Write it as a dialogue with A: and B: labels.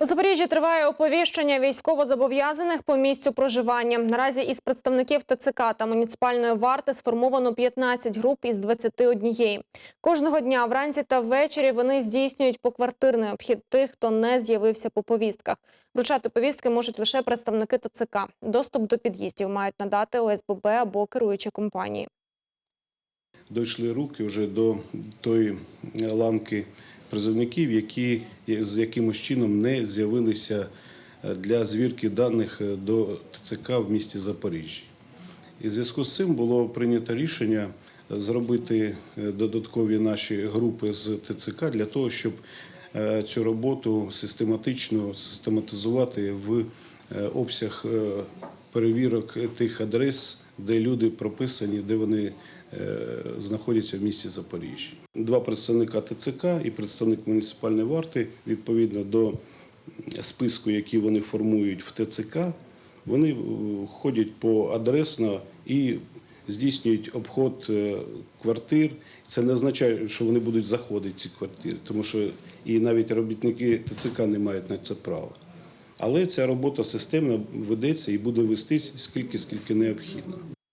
A: У Запоріжжі триває оповіщення військовозобов'язаних по місцю проживання. Наразі із представників ТЦК та муніципальної варти сформовано 15 груп із 21. Кожного дня вранці та ввечері вони здійснюють поквартирний обхід тих, хто не з'явився по повістках. Вручати повістки можуть лише представники ТЦК. Доступ до під'їздів мають надати ОСББ або керуючі компанії.
B: дійшли руки вже до тої ланки призовників, які з якимось чином не з'явилися е, для звірки даних е, до ТЦК в місті Запоріжжя. І в зв'язку з цим було прийнято рішення зробити е, додаткові наші групи з ТЦК для того, щоб цю роботу систематично систематизувати в обсяг перевірок тих адрес, де люди прописані, де вони е, знаходяться в місті Запоріжжя. Два представника ТЦК і представник муніципальної варти відповідно до списку, який вони формують в ТЦК, вони ходять по адресно і здійснюють обход е, квартир. Це не означає, що вони будуть заходити в ці квартири, тому що і навіть робітники ТЦК не мають на це права. Але ця робота системно ведеться і буде вестись скільки, скільки необхідно.